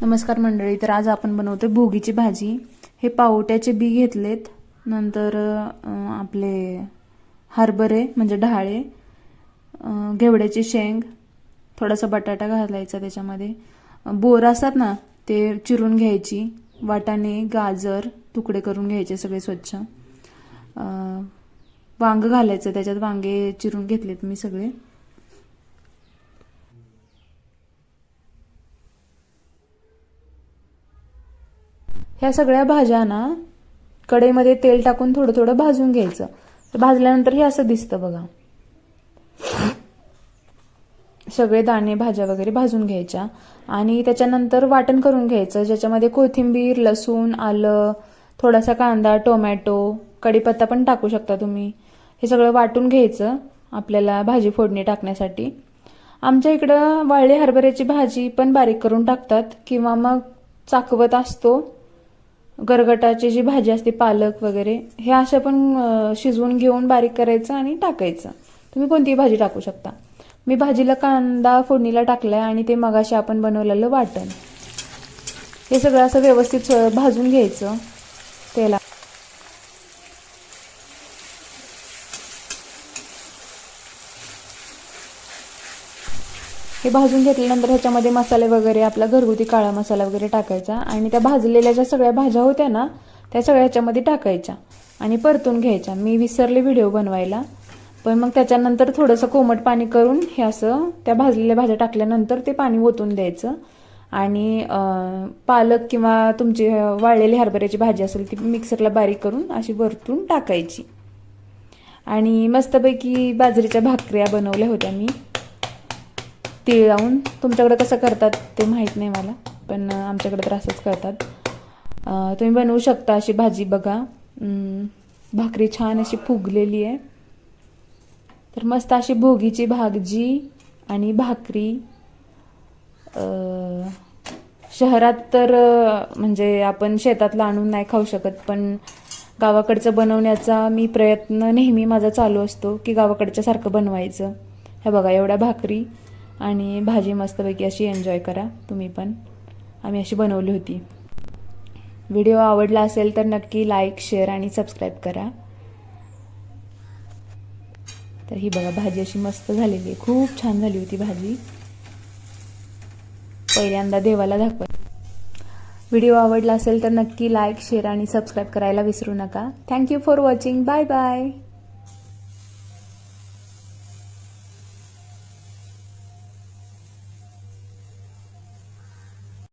नमस्कार मंडळी तर आज आपण बनवतोय भोगीची भाजी. हे पावट्याचे बी घेतलेत नंतर आपले हरभरे म्हणजे ढाळे घेवड्याचे घेवड्याची शेंग थोडासा बटाटा घालायचा त्याच्यामध्ये. बोर असतात ना ते चिरून घ्यायची. वाटाणे गाजर तुकडे करून घ्यायचे सगळे स्वच्छ. वांग घालायचं त्याच्यात वांगे चिरून घेतलेत मी सगळे. ह्या सगळ्या भाज्या ना कढईमध्ये तेल टाकून थोडं थोडं भाजून घ्यायचं. तर भाजल्यानंतर हे असं दिसतं बघा. सगळे दाणे भाज्या वगैरे भाजून घ्यायच्या. आणि त्याच्यानंतर वाटण करून घ्यायचं. ज्याच्यामध्ये कोथिंबीर लसूण आलं थोडासा कांदा टोमॅटो कढीपत्ता पण टाकू शकता तुम्ही. हे सगळं वाटून घ्यायचं आपल्याला भाजी फोडणी टाकण्यासाठी. आमच्या इकडं वाळली हरभऱ्याची भाजी पण बारीक करून टाकतात. किंवा मग चाकवत असतो. गरगटाची जी भाजी असते पालक वगैरे हे अशा पण शिजवून घेऊन बारीक करायचं आणि टाकायचं. तुम्ही कोणतीही भाजी टाकू शकता. मी भाजीला कांदा फोडणीला टाकलाय आणि ते मगाशी आपण बनवलेलं वाटण. हे सगळं असं व्यवस्थित भाजून घ्यायचं. तेला हे भाजून घेतल्यानंतर ह्याच्यामध्ये मसाले वगैरे आपला घरगुती काळा मसाला वगैरे टाकायचा आणि त्या भाजलेल्या ज्या सगळ्या भाज्या होत्या ना त्या सगळ्या ह्याच्यामध्ये टाकायच्या आणि परतून घ्यायच्या. मी विसरले व्हिडिओ बनवायला पण मग त्याच्यानंतर थोडंसं कोमट पाणी करून हे असं त्या भाजलेल्या भाज्या टाकल्यानंतर ते पाणी ओतून द्यायचं. आणि पालक किंवा तुमची वाळलेली हरभऱ्याची भाजी असेल ती मिक्सरला बारीक करून अशी वरतून टाकायची. आणि मस्तपैकी बाजरीच्या भाकऱ्या बनवल्या होत्या मी. तीळ लावून तुमच्याकडे कसं करतात ते माहीत नाही मला पण आमच्याकडे तर असंच करतात. तुम्ही बनवू शकता अशी भाजी बघा. भाकरी छान अशी फुगलेली आहे. तर मस्त अशी भोगीची भाजी आणि भाकरी. शहरात तर म्हणजे आपण शेतातला आणून नाही खाऊ शकत पण गावाकडचं बनवण्याचा मी प्रयत्न नेहमी माझा चालू असतो की गावाकडच्यासारखं बनवायचं. हे बघा एवढ्या भाकरी. आणि भाजी मस्तपैकी अशी एन्जॉय करा. तुम्ही पण. आम्ही अशी बनवली होती. व्हिडिओ आवडला असेल तर नक्की लाईक शेअर आणि सबस्क्राईब करा. तर ही बघा भाजी अशी मस्त झालेली आहे. खूप छान झाली होती भाजी. पहिल्यांदा देवाला दाखवा. व्हिडिओ आवडला असेल तर नक्की लाईक शेअर आणि सबस्क्राईब करायला विसरू नका. Thank you for watching bye bye